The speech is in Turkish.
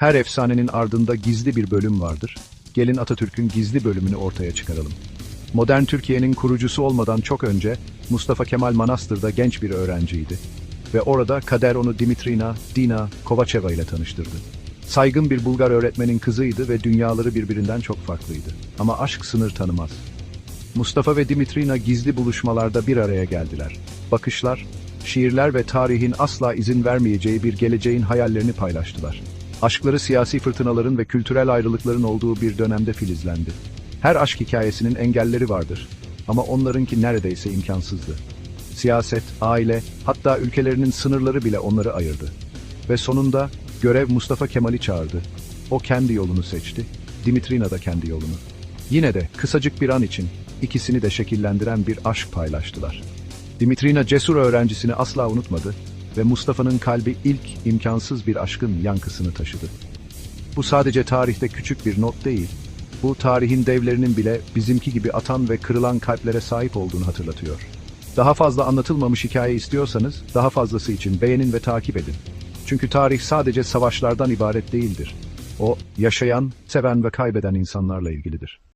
Her efsanenin ardında gizli bir bölüm vardır. Gelin Atatürk'ün gizli bölümünü ortaya çıkaralım. Modern Türkiye'nin kurucusu olmadan çok önce Mustafa Kemal Manastır'da genç bir öğrenciydi. Ve orada kader onu Dimitrina, Dina Kovaçeva ile tanıştırdı. Saygın bir Bulgar öğretmenin kızıydı ve dünyaları birbirinden çok farklıydı. Ama aşk sınır tanımaz. Mustafa ve Dimitrina gizli buluşmalarda bir araya geldiler. Bakışlar, şiirler ve tarihin asla izin vermeyeceği bir geleceğin hayallerini paylaştılar. Aşkları siyasi fırtınaların ve kültürel ayrılıkların olduğu bir dönemde filizlendi. Her aşk hikayesinin engelleri vardır ama onlarınki neredeyse imkansızdı. Siyaset, aile, hatta ülkelerinin sınırları bile onları ayırdı. Ve sonunda görev Mustafa Kemal'i çağırdı. O kendi yolunu seçti, Dimitrina da kendi yolunu. Yine de kısacık bir an için ikisini de şekillendiren bir aşk paylaştılar. Dimitrina cesur öğrencisini asla unutmadı ve Mustafa'nın kalbi ilk imkansız bir aşkın yankısını taşıdı. Bu sadece tarihte küçük bir not değil, bu tarihin devlerinin bile bizimki gibi atan ve kırılan kalplere sahip olduğunu hatırlatıyor. Daha fazla anlatılmamış hikaye istiyorsanız daha fazlası için beğenin ve takip edin. Çünkü tarih sadece savaşlardan ibaret değildir. O yaşayan, seven ve kaybeden insanlarla ilgilidir.